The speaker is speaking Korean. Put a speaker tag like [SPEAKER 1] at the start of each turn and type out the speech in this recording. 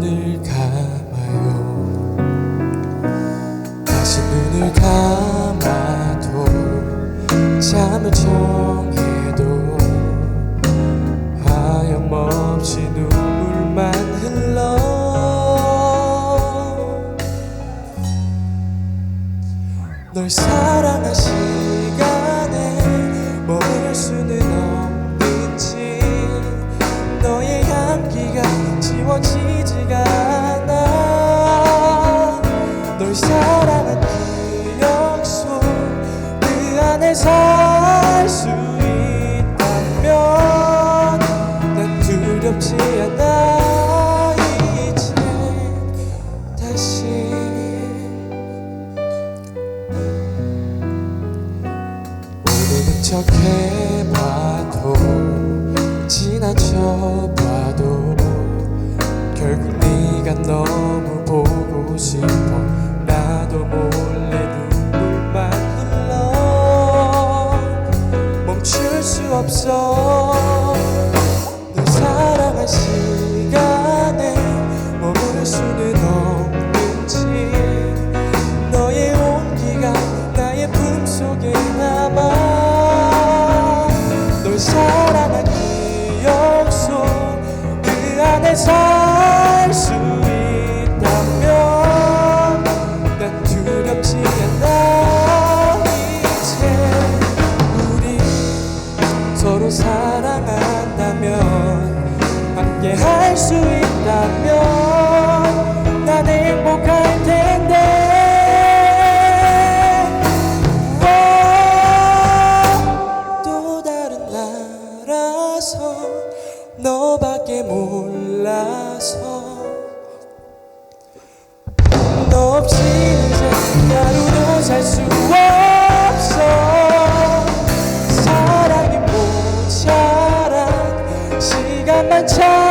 [SPEAKER 1] 눈을 감아요. 다시 눈을 감아도 잠을 청해도 하염없이 눈물만 흘러. 널 사랑한 시 지워지지가 않아 널 사랑한 기억 속 그 안에 살수 있다면 난 두렵지 않아 이제 다시 모르는 척 해봐도 지나쳐봐도 결국 네가 너무 보고 싶어. 나도 몰래 눈물만 흘러 멈출 수 없어. 널 사랑할 시간에 머무를 수는 없는지. 너의 온기가 나의 품속에 남아. 널 사랑한 기억 속 그 안에서 서로 사랑한다면 함께 할 수 있다면 난 행복할 텐데. oh, 또 다른 나라서 너밖에 몰라서 너 없이 이제 하루도 살수 慢慢唱。